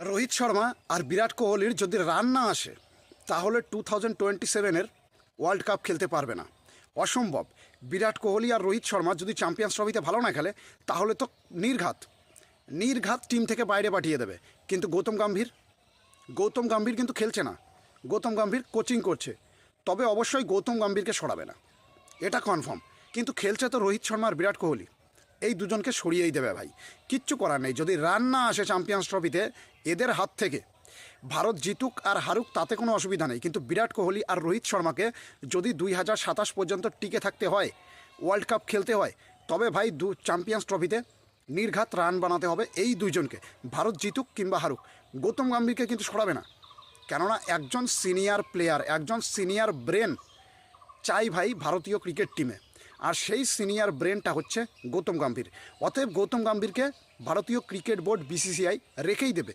রোহিত শর্মা আর বিরাট কোহলির যদি রান না আসে, তাহলে টু থাউজেন্ড টোয়েন্টি সেভেনের ওয়ার্ল্ড কাপ খেলতে পারবে না। অসম্ভব। বিরাট কোহলি আর রোহিত শর্মা যদি চ্যাম্পিয়ন্স ট্রফিতে ভালো না খেলে, তাহলে তো নির্ঘাত। নির্ঘাত টিম থেকে বাইরে পাঠিয়ে দেবে। কিন্তু গৌতম গম্ভীর? গৌতম গম্ভীর কিন্তু খেলছে না। গৌতম গম্ভীর কোচিং করছে। তবে অবশ্যই গৌতম গম্ভীরকে সরাবে না। এটা কনফার্ম কিন্তু খেলছে তো রোহিত শর্মা আর বিরাট কোহলি। এই দুজনকে সরিয়েই দেবে ভাই। কিচ্ছু করার নেই। যদি রান না আসে চ্যাম্পিয়ন্স ট্রফিতে এদের হাত থেকে। ভারত জিতুক আর হারুক তাতে কোনো অসুবিধা নেই। কিন্তু বিরাট কোহলি আর রোহিত শর্মাকে যদি দুই হাজার সাতাশ পর্যন্ত টিকে থাকতে হয় ওয়ার্ল্ড কাপ খেলতে হয়, তবে ভাই দু চ্যাম্পিয়ন্স ট্রফিতে নির্ঘাত রান বানাতে হবে এই দুইজনকে। ভারত জিতুক কিংবা হারুক, গৌতম গাম্ভীরকে কিন্তু সরাবে না। কেননা একজন সিনিয়র প্লেয়ার একজন সিনিয়র ব্রেন চাই ভাই ভারতীয় ক্রিকেট টিমে আর সেই সিনিয়র ব্রেনটা হচ্ছে গৌতম গাম্ভীর। অতএব গৌতম গাম্ভীরকে ভারতীয় ক্রিকেট বোর্ড বিসিসিআই রেখেই দেবে।